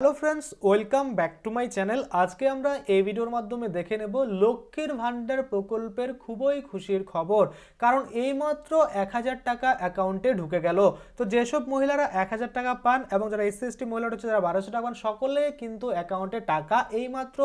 Hello friends welcome back to my channel আজকে আমরা এই ভিডিওর মাধ্যমে দেখে নেব লক্ষ্মীর ভাণ্ডার প্রকল্পের খুবই খুশির খবর। কারণ এইমাত্র এক হাজার টাকা অ্যাকাউন্টে ঢুকে গেল। তো যেসব মহিলারা এক হাজার টাকা পান এবং যারা এসসি, এসটি মহিলা হচ্ছে যারা বারোশো টাকা পান, সকলে কিন্তু অ্যাকাউন্টে টাকা এইমাত্র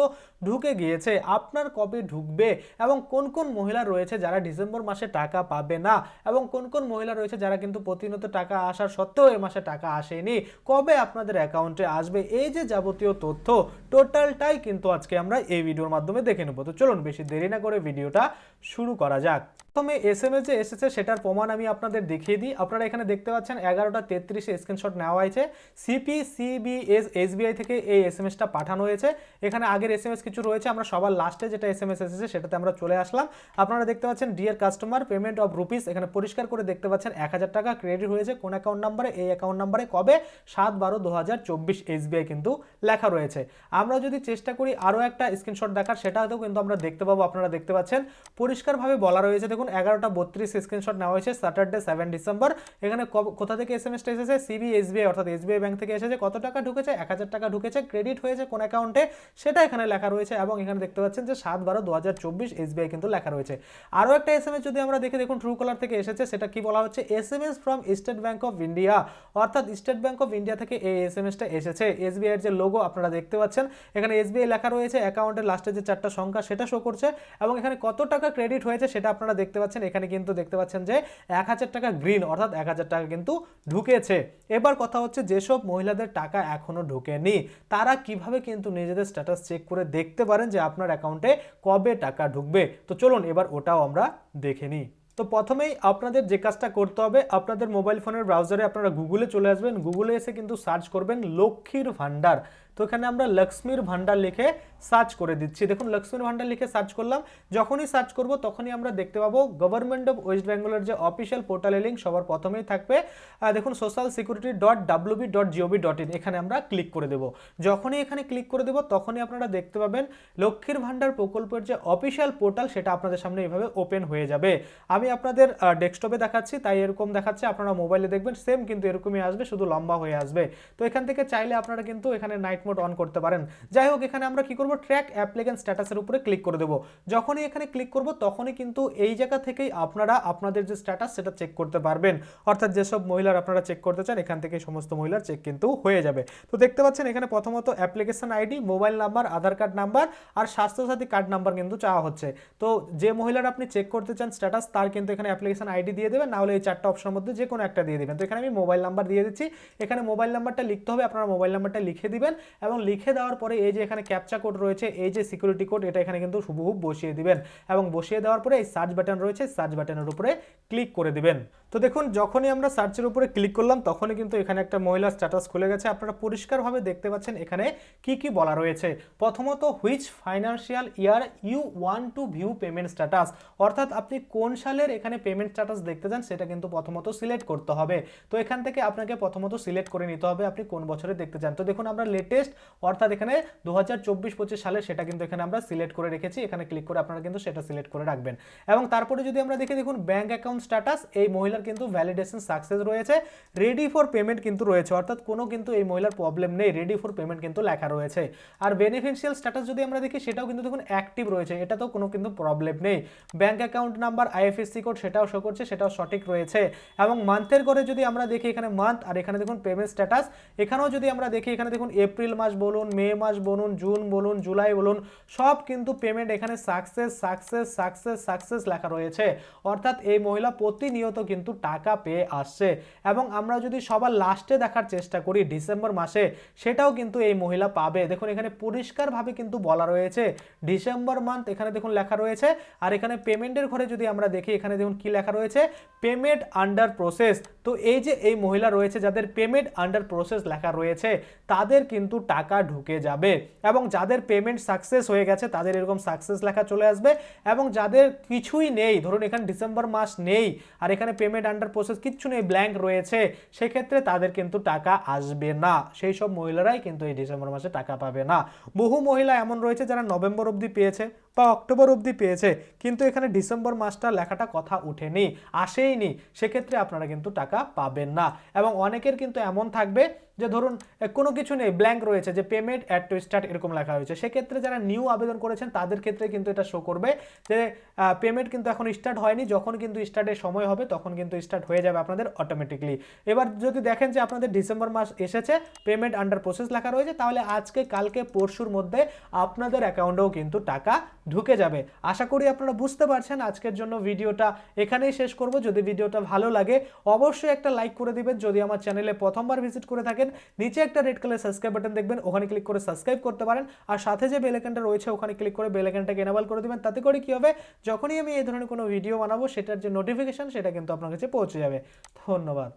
ঢুকে গিয়েছে। আপনার কবে ঢুকবে এবং কোন কোন মহিলা রয়েছে যারা ডিসেম্বর মাসে টাকা পাবে না? এবং কোন কোন মহিলা রয়েছে যারা কিন্তু প্রতিনিয়ত টাকা আসার সত্ত্বেও এই মাসে টাকা আসেনি? কবে আপনাদের অ্যাকাউন্টে আসবে? এই যে যাবতীয় তথ্য টোটালটাই কিন্তু আজকে আমরা এই ভিডিওর মাধ্যমে দেখে নেব। তো চলুন বেশি দেরি না করে ভিডিওটা শুরু করা যাক। প্রথমে এস এম এস যে এসেছে, সেটার প্রমাণ আমি আপনাদের দেখিয়ে দিই। আপনারা এখানে দেখতে পাচ্ছেন এগারোটা তেত্রিশে স্ক্রিনশট নেওয়া হয়েছে। সিপি সিবিএস এসবিআই থেকে এই এস এম এসটা পাঠানো হয়েছে। এখানে আগের এস এম এস কিছু রয়েছে, আমরা সবার লাস্টে যেটা এস এম এস এসেছে, সেটাতে আমরা চলে আসলাম। আপনারা দেখতে পাচ্ছেন dear customer payment of rupees এখানে পরিষ্কার করে দেখতে পাচ্ছেন, এক হাজার টাকা ক্রেডিট হয়েছে কোন অ্যাকাউন্ট নাম্বারে এই অ্যাকাউন্ট নাম্বারে কবে? সাত বারো দু হাজার চব্বিশ এসবিআই কিন্তু লেখা রয়েছে। আমরা যদি চেষ্টা করি আরও একটা স্ক্রিনশট দেখার সেটাতেও কিন্তু আমরা দেখতে পাবো। আপনারা দেখতে পাচ্ছেন, পরিষ্কারভাবে বলা রয়েছে, দেখুন এগারোটা বত্রিশ স্ক্রিনশট নেওয়া হয়েছে স্যাটারডে সেভেন ডিসেম্বর এখানে কোথা থেকে এস এম এসটা এসেছে সিবি এসবিআই অর্থাৎ এসবিআই ব্যাংক থেকে এসেছে। কত টাকা ঢুকেছে? এক হাজার টাকা ঢুকেছে। ক্রেডিট হয়েছে কোন অ্যাকাউন্টে সেটা এখানে লেখা রয়েছে এবং এখানে দেখতে পাচ্ছেন যে সাত বারো দু হাজার চব্বিশ এসবিআই কিন্তু লেখা রয়েছে। আরও একটা এস যদি আমরা দেখি দেখুন ট্রু কলার থেকে এসেছে, সেটা কি বলা হচ্ছে? S M S from State Bank of India অর্থাৎ স্টেট ব্যাংক অফ ইন্ডিয়া থেকে এই এস এম এসটা এসেছে এসবিআই এর যে লোগো আপনারা দেখতে পাচ্ছেন, এখানে এসবিআই লেখা রয়েছে অ্যাকাউন্টের লাস্টে যে চারটা সংখ্যা, সেটা শো করছে এবং এখানে কত টাকা ক্রেডিট হয়েছে সেটা আপনারা দেখতে পাচ্ছেন, এখানে কিন্তু দেখতে পাচ্ছেন যে এক হাজার টাকা গ্রিন অর্থাৎ এক হাজার টাকা কিন্তু ঢুকেছে। এবার কথা হচ্ছে যেসব মহিলাদের টাকা এখনও ঢোকেনি, তারা কীভাবে কিন্তু নিজেদের স্ট্যাটাস চেক করে দেখতে পারেন যে আপনার অ্যাকাউন্টে কবে টাকা ঢুকবে? তো চলুন এবার ওটাও আমরা দেখে নিই। তো প্রথমেই আপনাদের যে কাজটা করতে হবে, আপনাদের মোবাইল ফোনের ব্রাউজারে আপনারা গুগলে চলে আসবেন। গুগলে এসে কিন্তু সার্চ করবেন লক্ষ্মীর ভাণ্ডার। তো এখানে আমরা লক্ষ্মীর ভাণ্ডার লিখে সার্চ করে দিচ্ছি। দেখুন, লক্ষ্মীর ভাণ্ডার লিখে সার্চ করলাম। যখনই সার্চ করব, তখনই আমরা দেখতে পাবো গভর্নমেন্ট অফ ওয়েস্ট বেঙ্গলের যে অফিসিয়াল পোর্টালের লিঙ্ক সবার প্রথমেই থাকবে। দেখুন social security dot WB dot GOB dot in এখানে আমরা ক্লিক করে দেবো। যখনই এখানে ক্লিক করে দেবো, তখনই আপনারা দেখতে পাবেন লক্ষ্মীর ভাণ্ডার প্রকল্পের যে অফিসিয়াল পোর্টাল, সেটা আপনাদের সামনে এইভাবে ওপেন হয়ে যাবে। আমি আপনাদের ডেস্কটপে দেখাচ্ছি, তাই এরকম দেখাচ্ছে। আপনারা মোবাইলে দেখবেন সেম কিন্তু এরকমই আসবে, শুধু লম্বা হয়ে আসবে। তো এখান থেকে চাইলে আপনারা কিন্তু এখানে নাইট মোড অন করতে পারেন। যাই হোক, এখানে আমরা কি করব? ট্র্যাক অ্যাপ্লিকেন্ট স্ট্যাটাসের উপরে ক্লিক করে দেবো। যখনই এখানে ক্লিক করব, তখনই কিন্তু এই জায়গা থেকেই আপনারা আপনাদের যে স্ট্যাটাস সেটা চেক করতে পারবেন। অর্থাৎ যেসব মহিলার আপনারা চেক করতে চান, এখান থেকে সমস্ত মহিলার চেক কিন্তু হয়ে যাবে। তো দেখতে পাচ্ছেন, এখানে প্রথমত application ID mobile number Aadhaar card number আর স্বাস্থ্যসাথী কার্ড নাম্বার কিন্তু চাওয়া হচ্ছে। তো যে মহিলার আপনি চেক করতে চান স্ট্যাটাস তার কিন্তু এখানে অ্যাপ্লিকেশন আইডি দিয়ে দেবেন। নাহলে এই চারটা অপশনের মধ্যে যে কোনো একটা দিয়ে দেবেন। তো এখানে আমি মোবাইল নাম্বার দিয়ে দিচ্ছি। এখানে মোবাইল নাম্বারটা লিখতে হবে, আপনারা মোবাইল নাম্বারটা লিখে দিবেন। এবং লিখে দেওয়ার পরে এই যে এখানে ক্যাপচা কোড রয়েছে, এই যে সিকিউরিটি কোড এটা এখানে কিন্তু হুবহু বসিয়ে দিবেন। এবং বসিয়ে দেওয়ার পরে এই সার্চ বাটন রয়েছে সার্চ বাটনের উপরে ক্লিক করে দিবেন। তো দেখুন, যখনই আমরা সার্চের উপরে ক্লিক করলাম, তখনই কিন্তু এখানে একটা মহিলার স্ট্যাটাস খুলে গেছে। আপনারা পরিষ্কারভাবে দেখতে পাচ্ছেন এখানে কি কি বলা রয়েছে। প্রথমত which financial year you want to view payment status অর্থাৎ আপনি কোন সালের এখানে পেমেন্ট স্ট্যাটাস দেখতে চান, সেটা কিন্তু প্রথমত সিলেক্ট করতে হবে। তো এখান থেকে আপনাকে প্রথমত সিলেক্ট করে নিতে হবে, আপনি কোন বছরে দেখতে চান। তো দেখুন, আমরা লেটেস্ট অর্থাৎ এখানে দু হাজার চব্বিশ পঁচিশ সালে সেটা কিন্তু এখানে আমরা সিলেক্ট করে রেখেছি। এখানে ক্লিক করে আপনারা কিন্তু সেটা সিলেক্ট করে রাখবেন। এবং তারপরে যদি আমরা দেখি দেখুন ব্যাংক অ্যাকাউন্ট স্ট্যাটাস এই মহিলার কিন্তু ভ্যালিডেশন সাকসেস রয়েছে। রেডি ফর পেমেন্ট কিন্তু রয়েছে। অর্থাৎ কোনো কিন্তু এই মহিলার প্রবলেম নেই। রেডি ফর পেমেন্ট কিন্তু লেখা রয়েছে। আর বেনিফিশিয়াল স্ট্যাটাস যদি আমরা দেখি, সেটাও কিন্তু দেখুন অ্যাক্টিভ রয়েছে। এটাতেও কোনো কিন্তু প্রবলেম নেই। Bank account number IFSC code সেটাও শো করছে, সেটাও সঠিক রয়েছে। এবং মান্থের করে যদি আমরা দেখি, এখানে মান্থ আর এখানে দেখুন পেমেন্ট স্ট্যাটাস এখানেও যদি আমরা দেখি, এখানে দেখুন এপ্রিল মাস বলুন, মে মাস বলুন, জুন বলুন, জুলাই বলুন, সব কিন্তু পেমেন্ট এখানে সাকসেস সাকসেস সাকসেস সাকসেস লেখা রয়েছে। অর্থাৎ এই মহিলা প্রতিনিয়ত কিন্তু টাকা পেয়ে আসছে। এবং আমরা যদি সবার লাস্টে দেখার চেষ্টা করি, ডিসেম্বর মাসে, সেটাও কিন্তু এই মহিলা পাবে। দেখুন, এখানে পরিষ্কারভাবে কিন্তু বলা রয়েছে, ডিসেম্বর মান্থ এখানে দেখুন লেখা রয়েছে, আর এখানে পেমেন্টের ঘরে যদি আমরা দেখি, এখানে দেখুন কি লেখা রয়েছে পেমেন্ট আন্ডার প্রসেস তো এই যে এই মহিলা রয়েছে, যাদের পেমেন্ট আন্ডার প্রসেস লেখা রয়েছে, তাদের কিন্তু টাকা ঢুকে যাবে এবং যাদের পেমেন্ট সাকসেস হয়ে গেছে, তাদের এরকম সাকসেস লেখা চলে আসবে এবং যাদের কিছুই নেই, ধরুন এখানে ডিসেম্বর মাস নেই আর এখানে পেমেন্ট আন্ডার প্রসেস কিচ্ছু নেই ব্ল্যাঙ্ক রয়েছে, সেক্ষেত্রে তাদের কিন্তু টাকা আসবে না। সেই সব মহিলারাই কিন্তু এই ডিসেম্বর মাসে টাকা পাবে না। বহু মহিলা এমন রয়েছে যারা নভেম্বর অবধি পেয়েছে। বা অক্টোবর অবধি পেয়েছে, কিন্তু এখানে ডিসেম্বর মাসটা লেখাটা কথা উঠেনি, আসেইনি। সেক্ষেত্রে আপনারা কিন্তু টাকা পাবেন না। এবং অনেকের কিন্তু এমন থাকবে যে, ধরুন কোনো কিছু নেই ব্ল্যাঙ্ক রয়েছে যে পেমেন্ট অ্যাড টু স্টার্ট এরকম লেখা হয়েছে সেক্ষেত্রে যারা নিউ আবেদন করেছেন, তাদের ক্ষেত্রে কিন্তু এটা শো করবে যে পেমেন্ট কিন্তু এখন স্টার্ট হয়নি। যখন কিন্তু স্টার্টের সময় হবে, তখন কিন্তু স্টার্ট হয়ে যাবে আপনাদের অটোমেটিকলি এবার যদি দেখেন যে, আপনাদের ডিসেম্বর মাস এসেছে পেমেন্ট আন্ডার প্রসেস লেখা রয়েছে, তাহলে আজকে, কালকে, পরশুর মধ্যে আপনাদের অ্যাকাউন্টেও কিন্তু টাকা ঢুকে যাবে। আশা করি আপনারা বুঝতে পারছেন আজকের জন্য ভিডিওটা এখানেই শেষ করব। যদি ভিডিওটা ভালো লাগে, অবশ্যই একটা লাইক করে দিবেন। যদি আমার চ্যানেলে প্রথমবার ভিজিট করে থাকেন, নিচে একটা রেড কালার সাবস্ক্রাইব বাটন দেখবেন, ওখানে ক্লিক করে সাবস্ক্রাইব করতে পারেন। আর সাথে যে বেল আইকনটা রয়েছে, ওখানে ক্লিক করে বেল আইকনটাকে এনেবল করে দিবেন। তাতে করে কি হবে? যখনই আমি এই ধরনের কোনো ভিডিও বানাবো, সেটার যে নোটিফিকেশন সেটা কিন্তু আপনার কাছে পৌঁছে যাবে। ধন্যবাদ।